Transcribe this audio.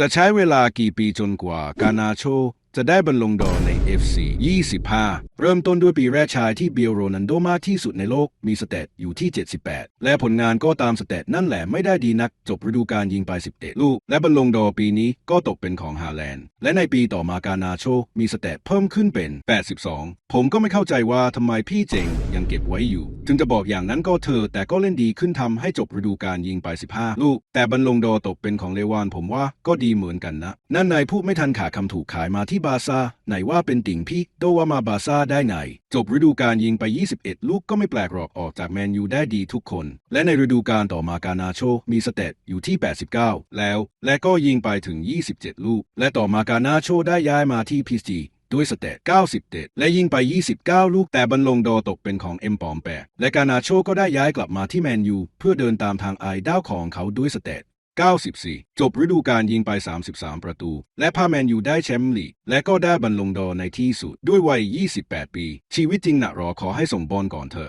จะใช้เวลากี่ปีจนกว่ากานาโช จะได้บรรลงดอใน FC 25 เริ่มต้นด้วยปีแรกชายที่เบียโรนันโดมากที่สุดในโลกมีสเตตอยู่ที่ 78 และผลงานก็ตามสเตตนั่นแหละไม่ได้ดีนัก จบฤดูกาลยิงไป 11 ลูก และบรรลงดอปีนี้ก็ตกเป็นของฮาแลนด์ และในปีต่อมากานาโช มีสเตตเพิ่มขึ้นเป็น 82 ผมก็ไม่เข้าใจว่าทำไมพี่เจงยังเก็บไว้อยู่ ถึงจะบอกอย่างนั้นก็เธอ แต่ก็เล่นดีขึ้นทำให้จบฤดูกาลยิงไป 15 ลูก แต่บรรลงดอตกเป็นของเลวานผมว่าก็ดีเหมือนกันนะนั่นนายพูดไม่ทันขาดคำถูกขายมาที่บาซ่าไหนว่าเป็นติ่งพี่โดว่ามาบาซ่าได้ไหน จบฤดูกาลยิงไป 21 ลูกก็ไม่แปลกหรอกออกจากแมนยูได้ดีทุกคน และในฤดูกาลต่อมากานาโช มีสเตตอยู่ที่ 89 แล้ว และก็ยิงไปถึง 27 ลูก และต่อมากานาโชได้ย้ายมาที่พีจีด้วยสเตต90เดตและยิงไป 29 ลูกแต่บรรลงดอร์ตกเป็นของเอ็มปอมแปและกานาโชก็ได้ย้ายกลับมาที่แมนยูเพื่อเดินตามทางไอดอลของเขาด้วยสเตต 94 จบฤดูกาลยิงไป 33 ประตู และพาแมนยูได้แชมป์ลีก และก็ได้บรรลงดอร์ในที่สุด ด้วยวัย 28 ปี ชีวิตจริงหนะรอขอให้สมบอลก่อนเถอะ